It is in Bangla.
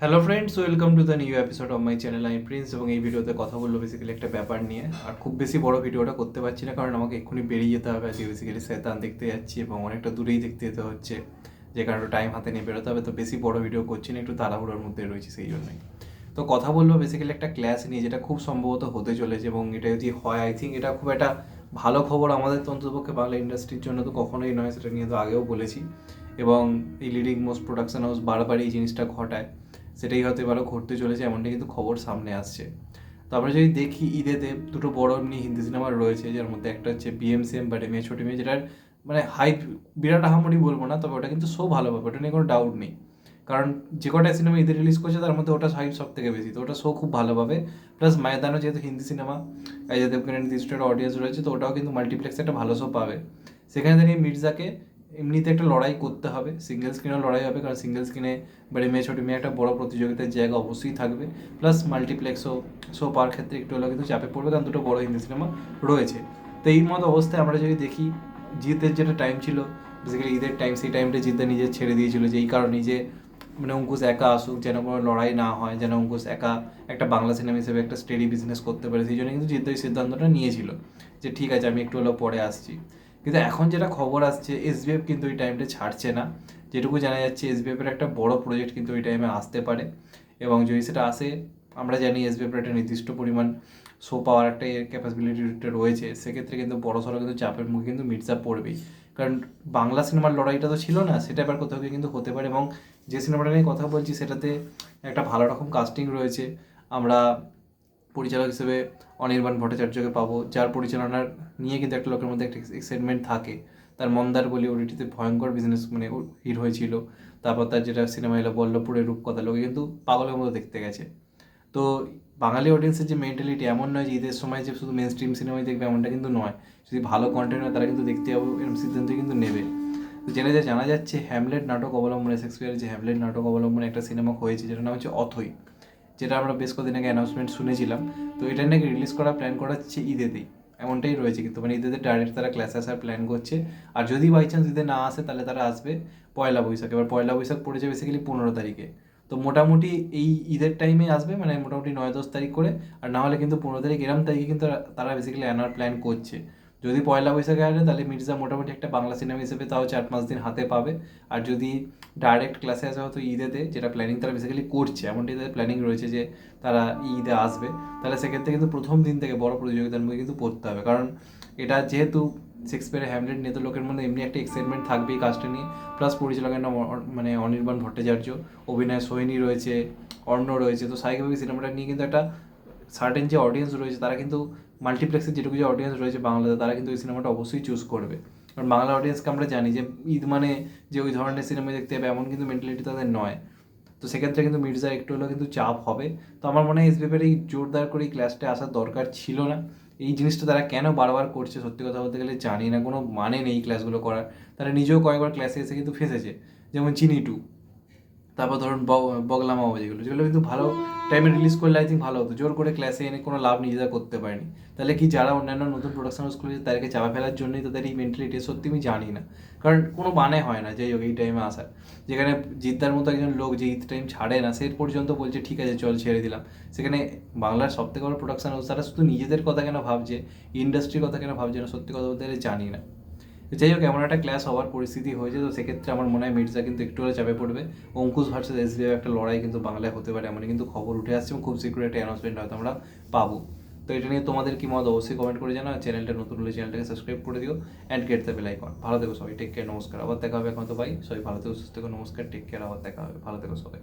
Hello friends welcome to the new episode of my channel আমি প্রিন্স এবং এই ভিডিওতে কথা বলব বেসিক্যালি একটা ব্যাপার নিয়ে। আর খুব বেশি বড় ভিডিওটা করতে পারছি না, কারণ আমাকে এক্ষুনি বেরিয়ে যেতে হবে। আজকে বেসিক্যালি শয়তান দেখতে যাচ্ছি এবং অনেকটা দূরেই দেখতে যেতে হচ্ছে, যে কারণে টাইম হাতে নিয়ে বেরোতে হবে। তো বেশি বড় ভিডিও করছি না, একটু তাড়াহুড়োর মধ্যে রয়েছে সেই জন্যই। তো কথা বলব বেসিক্যালি একটা ক্লাস নিয়ে, যেটা খুব সম্ভবত হতে চলেছে এবং এটা যদি হয় আই থিঙ্ক এটা খুব একটা ভালো খবর আমাদের তো অন্ততপক্ষে বাংলা ইন্ডাস্ট্রির জন্য তো কখনোই নয়, সেটা নিয়ে তো আগেও বলেছি। এবং এই লিডিং মোস্ট প্রোডাকশন হাউস বারবার এই জিনিসটা ঘটায়। সেটাই হয়তো এবারও ঘটতে চলেছে এমনটা কিন্তু খবর সামনে আসছে। তো আমরা যদি দেখি ঈদেতে, দুটো বড় এমনি হিন্দি সিনেমা রয়েছে, যার মধ্যে একটা হচ্ছে বিএমসিএম বা মেয়ে, ছোটি মেয়ে, যেটার মানে হাইপ বিরাট আহামরি বলব না, তবে ওটা কিন্তু শো ভালো পাবে, ওটা নিয়ে কোনো ডাউট নেই। কারণ যে কটা সিনেমা ঈদে রিলিজ করছে, তার মধ্যে ওটা হাইপ সব থেকে বেশি, তো ওটা শো খুব ভালো পাবে। প্লাস ময়দানও যেহেতু হিন্দি সিনেমা অজয় দেবগানের নির্দিষ্ট অডিয়েন্স রয়েছে, তো ওটাও কিন্তু মাল্টিপ্লেক্সে একটা ভালো শো পাবে। সেখানে দাঁড়িয়ে মির্জাকে এমনিতে একটা লড়াই করতে হবে সিঙ্গেল স্ক্রিনেও লড়াই হবে, কারণ সিঙ্গেল স্ক্রিনে বেড়ে মেয়ে, ছোটো মেয়ে একটা বড় প্রতিযোগিতার জায়গা অবশ্যই থাকবে। প্লাস মাল্টিপ্লেক্সও শো পাওয়ার ক্ষেত্রে একটু হলেও কিন্তু চাপে পড়বে, কারণ দুটো বড় হিন্দি সিনেমা রয়েছে। তো এই মতো অবস্থায় আমরা যদি দেখি, জিতের যেটা টাইম ছিল বেসিক্যালি ঈদের টাইম সেই টাইমটা জিতদা নিজে ছেড়ে দিয়েছিল, যে এই কারণেই যে মানে অঙ্কুশ একা আসুক, যেন কোনো লড়াই না হয়, যেন অঙ্কুশ একা একটা বাংলা সিনেমা হিসেবে একটা স্টেডি বিজনেস করতে পারে, সেই জন্য কিন্তু জিদ্দা এই সিদ্ধান্তটা নিয়েছিল, যে ঠিক আছে, আমি একটু হলেও পরে আসছি। কিন্তু এখন যেটা খবর আসছে এসবিএফ কিন্তু ওই টাইমটা ছাড়ছে না। যেটুকু জানা যাচ্ছে এসবিএফের একটা বড় প্রজেক্ট কিন্তু ওই টাইমে আসতে পারে। এবং যদি সেটা আসে, আমরা জানি এসবিএফের একটা নির্দিষ্ট পরিমাণ শো পাওয়ার একটা ক্যাপাসিবিলিটি রয়েছে। সেক্ষেত্রে কিন্তু বড় সড়ো কিন্তু চাপের মুখে কিন্তু মির্জা পড়বেই। কারণ বাংলা সিনেমার লড়াইটা তো ছিল না, সেটা এবার কোথাও কিন্তু হতে পারে। এবং যে সিনেমাটা নিয়ে কথা বলছি, সেটাতে একটা ভালো রকম কাস্টিং রয়েছে। আমরা পরিচালক হিসেবে অনির্বাণ ভট্টাচার্যকে পাবো, যার পরিচালনার নিয়ে কিন্তু একটা লোকের মধ্যে একটা এক্সাইটমেন্ট থাকে। তার মন্দার বলি ওটিটিতে ভয়ঙ্কর বিজনেস মানে হিট হয়েছিল। তারপর তার যেটা সিনেমা এলো, বল্লভপুরের রূপকথা লোকে কিন্তু পাগলের মতো দেখতে গেছে। তো বাঙালি অডিয়েন্সের যে মেন্টালিটি এমন নয় যে ঈদের সময় যে শুধু মেন স্ট্রিম সিনেমাই দেখবে এমনটা কিন্তু নয়। যদি ভালো কন্টেন্ট হয়, তারা কিন্তু দেখতে যাব এরকম সিদ্ধান্ত কিন্তু নেবে। তো জেনে যা, জানা যাচ্ছে হ্যামলেট নাটক অবলম্বনে শেক্সপিয়ারের যে হ্যামলেট নাটক অবলম্বনে একটা সিনেমা হয়েছে, যেটার নাম হচ্ছে অথই যেটা আমরা বেশ কদিন আগে অ্যানাউন্সমেন্ট শুনেছিলাম। তো এটা নাকি রিলিজ করার প্ল্যান করা হচ্ছে ঈদেতেই। এমনটাই রয়েছে কিন্তু মানে ঈদেতে ডাইরেক্ট তারা ক্লাস আসার প্ল্যান করছে। আর যদি বাই চান্স ঈদে না আসে, তাহলে তারা আসবে পয়লা বৈশাখ। এবার পয়লা বৈশাখ পড়েছে বেসিক্যালি পনেরো তারিখে। তো মোটামুটি এই ঈদের টাইমে আসবে মানে মোটামুটি নয় দশ তারিখ করে। আর না হলে কিন্তু পনেরো তারিখ এরম তারিখে কিন্তু তারা বেসিক্যালি আনার প্ল্যান করছে। যদি পয়লা বৈশাখে আসে, তাহলে মির্জা মোটামুটি একটা বাংলা সিনেমা হিসেবে তাও চার পাঁচ দিন হাতে পাবে। আর যদি ডাইরেক্ট ক্লাসে আসে, হয়তো ঈদেতে যেটা প্ল্যানিং তারা বেসিক্যালি করছে। এমনটি তাদের প্ল্যানিং রয়েছে যে তারা ঈদে আসবে। তাহলে সেক্ষেত্রে কিন্তু প্রথম দিন থেকে বড় প্রতিযোগিতার মধ্যে কিন্তু পড়তে হবে। কারণ এটা যেহেতু শেক্সপিয়ারের হ্যামলেট নিয়ে তো লোকের মধ্যে এমনি একটা এক্সাইটমেন্ট থাকবে এই কাজটা নিয়ে। প্লাস পরিচালকের নাম মানে অনির্বাণ ভট্টাচার্য, অভিনয় সোহিনী রয়েছে, অর্ণ রয়েছে। তো স্বাভাবিকভাবে সিনেমাটা নিয়ে কিন্তু একটা সার্টেন যে অডিয়েন্স রয়েছে, তারা কিন্তু মাল্টিপ্লেক্সের যেটুকু যে অডিয়েন্স রয়েছে বাংলাতে, তারা কিন্তু এই সিনেমাটা অবশ্যই চুজ করবে। কারণ বাংলা অডিয়েন্সকে আমরা জানি যে ঈদ মানে যে ওই ধরনের সিনেমা দেখতে হবে এমন কিন্তু মেন্টালিটি তাদের নয়। তো সেক্ষেত্রে কিন্তু মির্জা একটু হলেও কিন্তু চাপ হবে। তো আমার মনে হয় এসবিএফের এই জোরদার করে এই ক্লাসটা আসার দরকার ছিল না। এই জিনিসটা তারা কেন বারবার করছে সত্যি কথা বলতে গেলে জানি না, কোনো মানে নেই ক্লাসগুলো করার। তারা নিজেও কয়েকবার ক্লাসে এসে কিন্তু ফেসেছে। যেমন চিনি টু তারপর ধরুন বগলা মামা যেগুলো যেগুলো কিন্তু ভালো টাইমে রিলিজ করলে আই থিঙ্ক ভালো হতো। জোর করে ক্লাসে এনে কোনো লাভ নিজেরা করতে পারেনি। তাহলে কি যারা অন্যান্য নতুন প্রোডাকশন হাউস খুলেছে, তাদেরকে চাপা ফেলার জন্যই তাদের এই মেন্টালিটি সত্যি আমি জানি না। কারণ কোনো মানে হয় না যাই হোক এই টাইমে আসার। যেখানে জিদ্দার মতো একজন লোক যে ঈদ টাইম ছাড়ে না, সে পর্যন্ত বলছে, ঠিক আছে, চল ছেড়ে দিলাম। সেখানে বাংলার সব থেকে বড় প্রোডাকশন হাউস তারা শুধু নিজেদের কথা কেন ভাবছে ইন্ডাস্ট্রির কথা কেন ভাবছে না, সত্যি কথা বলতে জানি না। যাই হোক, এমন একটা ক্লাস হওয়ার পরিস্থিতি হয়েছে, তো সেক্ষেত্রে আমার মনে হয় মির্জা কিন্তু একটু হলে চাপে পড়বে। অঙ্কুশ ভার্সেস এসবিআই একটা লড়াই কিন্তু বাংলায় হতে পারে এমন কিন্তু খবর উঠে আসছে এবং খুব শীঘ্রই একটা অ্যানাউন্সমেন্ট হয়তো আমরা পাবো। তো এটা নিয়ে তোমাদের কি মত অবশ্যই কমেন্ট করে জানাও চ্যানেলটা নতুন হলে চ্যানেলটাকে সাবস্ক্রাইব করে দিও and get the bell icon ভালো থেকো সবাই টেক কেয়ার নমস্কার, আবার দেখা হবে এখন তো ভাই। সবাই ভালো থেকো, সুস্থ থেকো, নমস্কার টেক কেয়ার আবার দেখা হবে। ভালো থেকো সবাই।